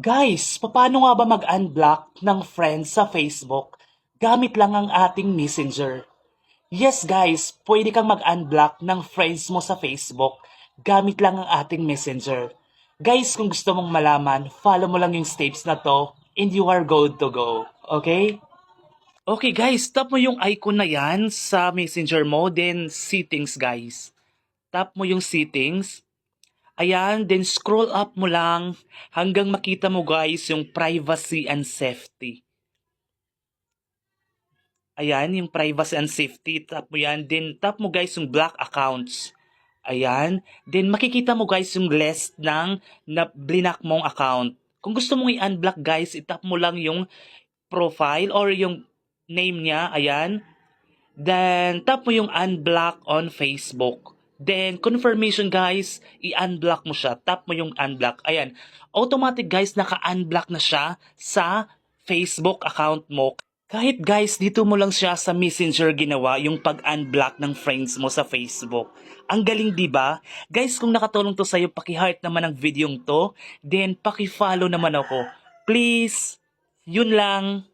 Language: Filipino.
Guys, paano nga ba mag-unblock ng friends sa Facebook gamit lang ang ating messenger? Yes guys, pwede kang mag-unblock ng friends mo sa Facebook gamit lang ang ating messenger. Guys, kung gusto mong malaman, follow mo lang yung steps na to and you are good to go. Okay? Okay guys, tap mo yung icon na yan sa messenger mo, then settings guys. Tap mo yung settings. Ayan, then scroll up mo lang hanggang makita mo guys yung privacy and safety. Ayan, yung privacy and safety. Tap mo yan. Then tap mo guys yung black accounts. Ayan. Then makikita mo guys yung list ng na blinak mong account. Kung gusto mong i-unblock guys, itap mo lang yung profile or yung name niya. Ayan. Then tap mo yung unblock on Facebook. Then, confirmation guys, i-unblock mo siya. Tap mo yung unblock. Ayan. Automatic guys, naka-unblock na siya sa Facebook account mo. Kahit guys, dito mo lang siya sa Messenger ginawa yung pag-unblock ng friends mo sa Facebook. Ang galing 'di ba? Guys, kung nakatulong to sa iyo, paki-heart naman ang video to, then paki-follow naman ako. Please. Yun lang.